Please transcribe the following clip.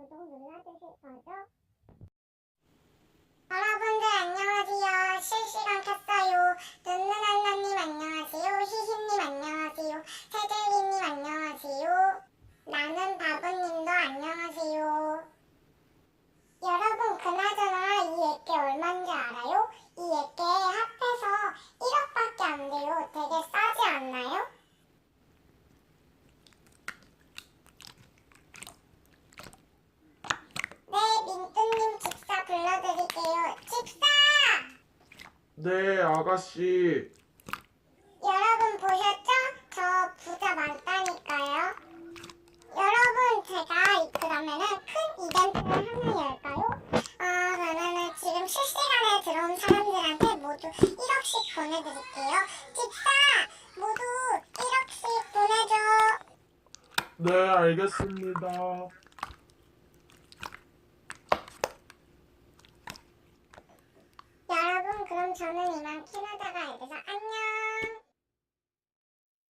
구독 눌러주실 거죠? 여러분들 안녕하세요. 실시간 켰어요. 눈누난나님 안녕하세요. 희희님 안녕하세요. 세들이님 안녕하세요. 나는 바보님도 안녕하세요. 여러분 그나저나 이 액계 얼마인지 알아요? 이 액계 합해서 1억밖에 안 돼요. 되게 싸지 않나요? 네, 민뚜님 집사 불러드릴게요. 집사! 네, 아가씨. 여러분 보셨죠? 저 부자 많다니까요. 여러분 제가 그러면은 큰 이벤트를 하나 열까요? 아 그러면은 지금 실시간에 들어온 사람들한테 모두 1억씩 보내드릴게요. 집사 모두 1억씩 보내줘. 네, 알겠습니다. 여러분 그럼 저는 이만 키는